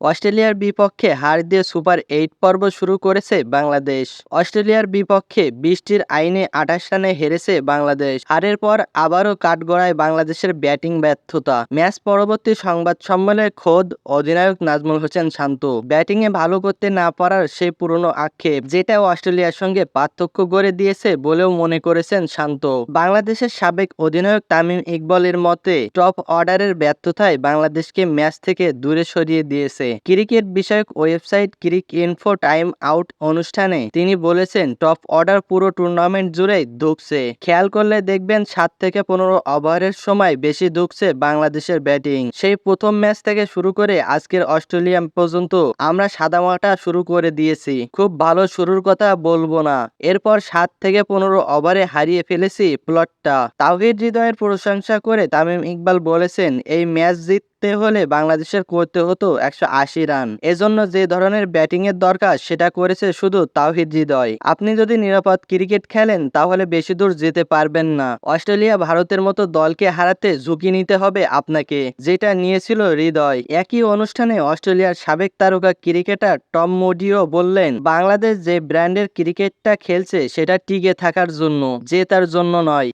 অস্ট্রেলিয়ার বিপক্ষে হার দিয়ে সুপার এইট পর্ব শুরু করেছে বাংলাদেশ। অস্ট্রেলিয়ার বিপক্ষে বৃষ্টির আইনে আঠাশ রানে হেরেছে বাংলাদেশ। হারের পর আবারও কাঠগড়ায় বাংলাদেশের ব্যাটিং ব্যর্থতা। ম্যাচ পরবর্তী সংবাদ সম্মেলনে খোদ অধিনায়ক নাজমুল হোসেন শান্ত। ব্যাটিংয়ে ভালো করতে না পারার সেই পুরনো আক্ষেপ যেটা অস্ট্রেলিয়ার সঙ্গে পার্থক্য গড়ে দিয়েছে বলেও মনে করেছেন শান্ত। বাংলাদেশের সাবেক অধিনায়ক তামিম ইকবলের মতে, টপ অর্ডারের ব্যর্থতায় বাংলাদেশকে ম্যাচ থেকে দূরে সরিয়ে দিয়েছে। ক্রিকেট বিষয়ক ওয়েবসাইট ক্রিক ইনফো টাইম আউট অনুষ্ঠানে তিনি বলেছেন, টপ অর্ডার পুরো টুর্নামেন্ট জুড়েই ধুকছে খেয়াল করলে দেখবেন সাত থেকে পনেরো ওভারের সময় বেশি ধুকছে বাংলাদেশের ব্যাটিং। সেই প্রথম ম্যাচ থেকে শুরু করে আজকের অস্ট্রেলিয়া পর্যন্ত আমরা সাদামাটা শুরু করে দিয়েছি। খুব ভালো শুরুর কথা বলব না। এরপর সাত থেকে পনেরো ওভারে হারিয়ে ফেলেছি প্লটটা। তাওহিদ হৃদয়ের প্রশংসা করে তামিম ইকবাল বলেছেন, এই ম্যাচ জিততে হলে বাংলাদেশের করতে হতো একশো আশি রান। এজন্য যে ধরনের ব্যাটিং এর দরকার, সেটা করেছে শুধু তাওহিদ হৃদয়। আপনি যদি নিরাপদ ক্রিকেট খেলেন, তাহলে বেশি দূর যেতে পারবেন না। অস্ট্রেলিয়া ভারতের মতো দলকে হারাতে ঝুঁকি নিতে হবে আপনাকে, যেটা নিয়েছিল হৃদয়। একই অনুষ্ঠানে অস্ট্রেলিয়ার সাবেক তারকা ক্রিকেটার টম মোডিও বললেন, বাংলাদেশ যে ব্র্যান্ডের ক্রিকেটটা খেলছে, সেটা টিকে থাকার জন্য জেতার জন্য নয়।